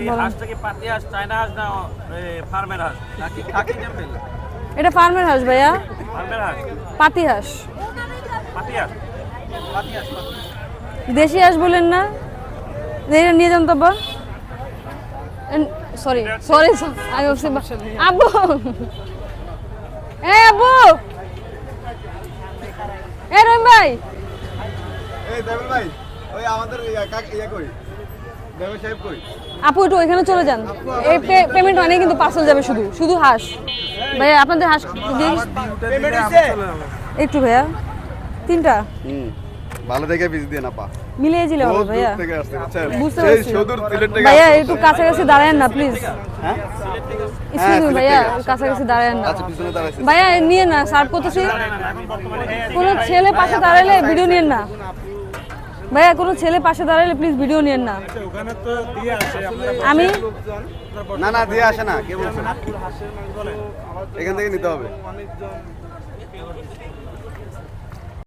এই হাঁসটা কি পাতি হাঁস চায়না হাঁস না ফার্মের হাঁস? নাকি খাকি টেম্পেল এটা ফার্মের হাঁস ভাইয়া। ফার্মের হাঁস? পাতি হাঁস। পাতি হাঁস? পাতি হাঁস দেশি হাঁস বলেন না। এটা নিয়ে যান তো সরি সরি আমি ভাবছি আব্বু। এ আব্বু! এ রহিম ভাই! এই দেবেন ভাই ওই আমাদের ইয়া কাক ইয়া কই আপু একটু ওইখানে চলে যান। এই পেমেন্ট হয়নি কিন্তু পার্সেল যাবে শুধু শুধু হাঁস। ভাইয়া আপনাদের হাঁস একটু ভাইয়া তিনটা? হুম ভালো দেখে বিজ দিয়ে না পা মিলিয়ে দিলে হবে ভাইয়া। বুঝতে পারছি। ভাইয়া। একটু কাছাকাছি দাঁড়ায়েন না প্লিজ হ্যাঁ? সিলেট ভাইয়া কাছাকাছি দাঁড়ায়েন না। আচ্ছা ভাইয়া নিয়ে না সার্ভ করতেছি। কোনো ছেলে পাশে দাঁড়ালে ভিডিও নিয়েন না। ভাইয়া কোনো ছেলে পাশে দাঁড়ালে প্লিজ ভিডিও নেন না। আমি না না দিয়ে আসে না কে বলছেন এখান থেকে নিতে হবে।